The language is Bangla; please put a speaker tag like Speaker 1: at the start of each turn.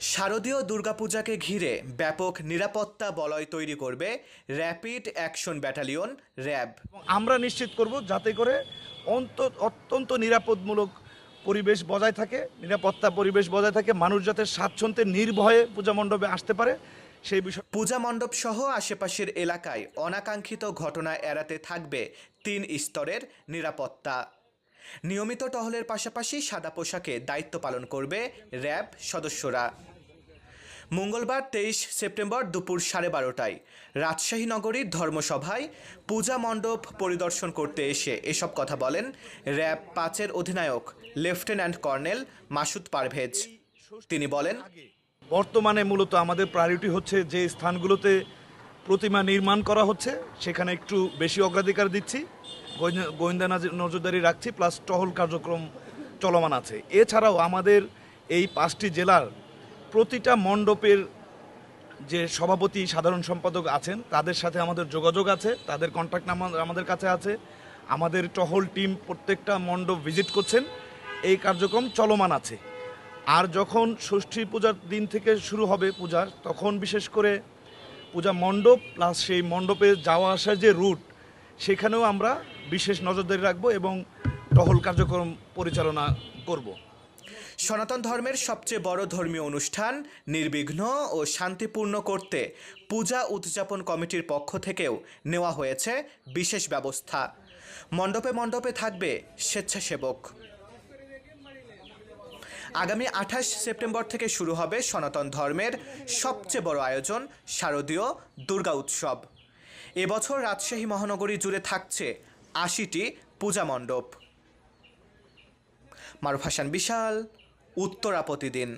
Speaker 1: শারদীয় দুর্গাপূজাকে ঘিরে ব্যাপক নিরাপত্তা বলয় তৈরি করবে র্যাপিড অ্যাকশন ব্যাটালিয়ন র্যাব।
Speaker 2: আমরা নিশ্চিত করব যাতে করে অন্ত অত্যন্ত নিরাপদমূলক পরিবেশ বজায় থাকে নিরাপত্তা পরিবেশ বজায় থাকে মানুষ যাতে স্বাচ্ছন্দ্যে নির্ভয়ে পূজা মণ্ডপে আসতে পারে সেই বিষয়
Speaker 1: পূজা মণ্ডপ সহ আশেপাশের এলাকায় অনাকাঙ্ক্ষিত ঘটনা এড়াতে থাকবে তিন স্তরের নিরাপত্তা। নিয়মিত টহলের পাশাপাশি সাদা পোশাকে দায়িত্ব পালন করবে র্যাব সদস্যরা। মঙ্গলবার তেইশ সেপ্টেম্বর দুপুর সাড়ে বারোটায় রাজশাহী নগরীর ধর্মসভায় পূজা মণ্ডপ পরিদর্শন করতে এসে এসব কথা বলেন র্যাব পাঁচের অধিনায়ক, লেফটেন্যান্ট কর্নেল মাসুদ পারভেজ। তিনি বলেন,
Speaker 2: বর্তমানে মূলত আমাদের প্রায়োরিটি হচ্ছে যে স্থানগুলোতে প্রতিমা নির্মাণ করা হচ্ছে, সেখানে একটু বেশি অগ্রাধিকার দিচ্ছি। গোয়েন্দা- নজরদারি রাখছি প্লাস টহল কার্যক্রম চলমান আছে। এছাড়াও আমাদের এই পাঁচটি জেলার প্রতিটা মণ্ডপের যে সভাপতি, সাধারণ সম্পাদক আছেন, তাদের সাথে আমাদের যোগাযোগ আছে, তাদের কন্ট্যাক্ট নাম্বার আমাদের কাছে আছে। আমাদের টহল টিম প্রত্যেকটা মণ্ডপ ভিজিট করছেন, এই কার্যক্রম চলমান আছে। আর যখন ষষ্ঠী পূজার দিন থেকে শুরু হবে পূজার তখন বিশেষ করে পূজা মণ্ডপ প্লাস সেই মণ্ডপে যাওয়া আসার যে রুট সেখানেও আমরা বিশেষ নজরদারি রাখব এবং টহল কার্যক্রম পরিচালনা করব।
Speaker 1: সনাতন ধর্মের সবচেয়ে বড় ধর্মীয় অনুষ্ঠান নির্বিঘ্ন ও শান্তিপূর্ণ করতে পূজা উদযাপন কমিটির পক্ষ থেকেও নেওয়া হয়েছে বিশেষ ব্যবস্থা। মণ্ডপে মণ্ডপে থাকবে স্বেচ্ছাসেবক। আগামী আঠাশ সেপ্টেম্বর থেকে শুরু হবে সনাতন ধর্মের সবচেয়ে বড় আয়োজন, শারদীয় দুর্গা উৎসব। এবছর রাজশাহী মহানগরী জুড়ে থাকছে আশিটি পূজা মণ্ডপ। মারুফ হাসান বিশাল উত্তরা প্রতিদিন।